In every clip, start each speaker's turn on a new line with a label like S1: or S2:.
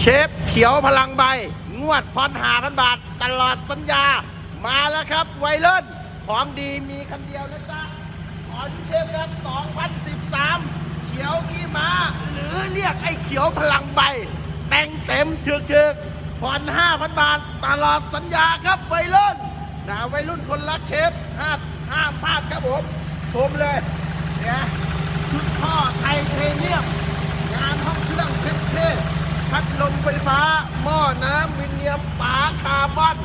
S1: เชฟเขียวพลังใบ งวดพรหาพันบาท ตลอดสัญญา มาแล้วครับไวเลิ่นของดีมีคันเดียวนะจ๊ะ ขอที่เชฟครับ 2013 เขียวขี้มา หรือเรียกไอ้เขียวพลังใบ แต่งเต็มถึกถึกๆผ่อน5,000บาท ตลอดสัญญาครับไวเลิ่นนะวัยรุ่นคนรักเชฟห้าห้ามพลาดครับผม ชมเลยเนี่ยชุดท่อไทเทเนียม งานห้องเครื่องเท่ๆพัดลม ไฟฟ้า หม้อน้ำมินเนียมฝาคาร์บอน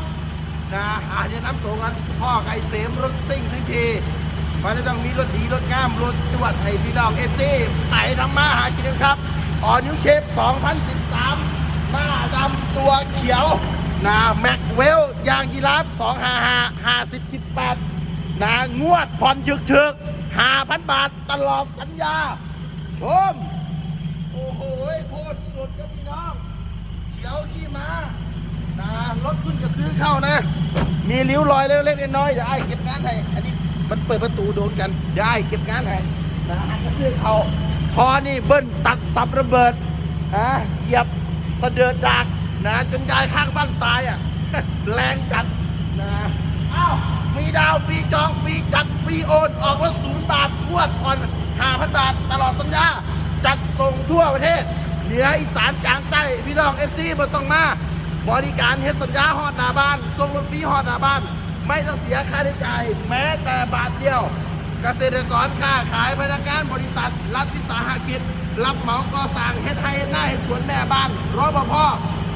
S1: นะอาจจะน้ำตัวกันพ่อไก่เสมรถซิ่งทั้งทีมันจะต้องมีรถดีรถงามรถจวดให้พี่น้องเอฟซีไต่ทำมาหากินกันครับออนิวเชฟ 2013 หน้าดำตัวเขียวนะแม็กเวลยางยีราฟ255 50 18นะงวดผ่อนถึกถึก5,000 บาทตลอดสัญญาชมโอ้โหโคตรสุดครับพี่น้อง ดี๋ยวขี่มานะรถคุณจะซื้อเข้านะ มีริ้วรอยเล็กๆน้อยๆเดี๋ยวไอ้เก็บงานให้ อันนี้มันเปิดประตูโดนกันเดี๋ยวไอ้เก็บงานให้นะไอ้ก็ซื้อเขาพอนี่เบิ้ลตัดสับระเบิดนะเหยียบสะเดือดดากนะจนยายข้างบ้านตายอะแรงจัดนะอ้าวฟรีดาวฟรีจองฟรีจัดฟรีโอนออกรถศูนย์บาทงวดผ่อนห้าพันบาทตลอดสัญญา จัดส่งทั่วประเทศ นืออีสานกลางใต้พี่น้องเอฟซีมาต้องมาบริการเฮ็ดสัญญาฮอดหน้าบ้านส่งรถฟรีฮอดหน้าบ้าน ไม่ต้องเสียค่าใช้จ่ายแม้แต่บาทเดียว เกษตรกรค้าขายพนักงานบริษัท รัฐวิสาหกิจ รับเหมาก่อสร้างเฮ็ดให้หน้าให้สวนแม่บ้านรอปภ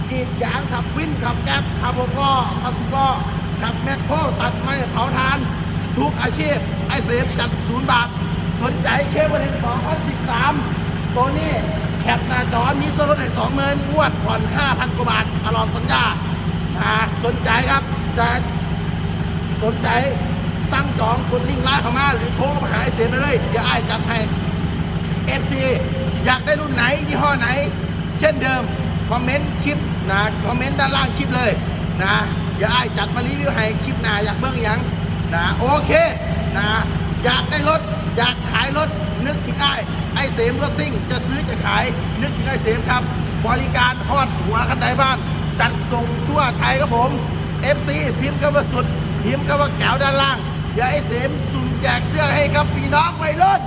S1: กรีดยางขับวินขับแก๊บขับหกล้อขับสิบล้อขับแมคโครตัดไม้เผาทาน ทุกอาชีพไอเสฟจัดศูนย์บาท สนใจเคเบิล2013ตัวนี้ คปหน้าจอมีส่วนลดให้สองหมื่นงวดผ่อน5,000กว่าบาทตลอดสัญญาอ่าสนใจครับจะสนใจตั้งจองกดลิงก์ไลน์เข้ามาหรือโทรมาหาไอเสฟได้เลยเดี๋ยวไอ้ายจัดให้เอฟซีอยากได้รุ่นไหนยี่ห้อไหน เช่นเดิม คอมเมนต์คลิปนะคอมเมนต์ด้านล่างคลิปเลยนะเดี๋ยวไอ้ายจัดมารีวิวให้คลิปหน้าอยากเบิ่งยังนะโอเคนะ อยากได้รถ อยากขายรถ นึกถึงไอ้ไอ้เสมรถซิ่ง จะซื้อจะขายนึกถึงไอ้เสมครับ บริการทอดหัวคันใดบ้าน จัดส่งทั่วไทยครับผม FC พิมพ์คำว่าสุด พิมพ์คำว่าแก้วด้านล่าง อย่าไอ้เสมสุ่มแจกเสื้อให้กับพี่น้องวัยรุ่น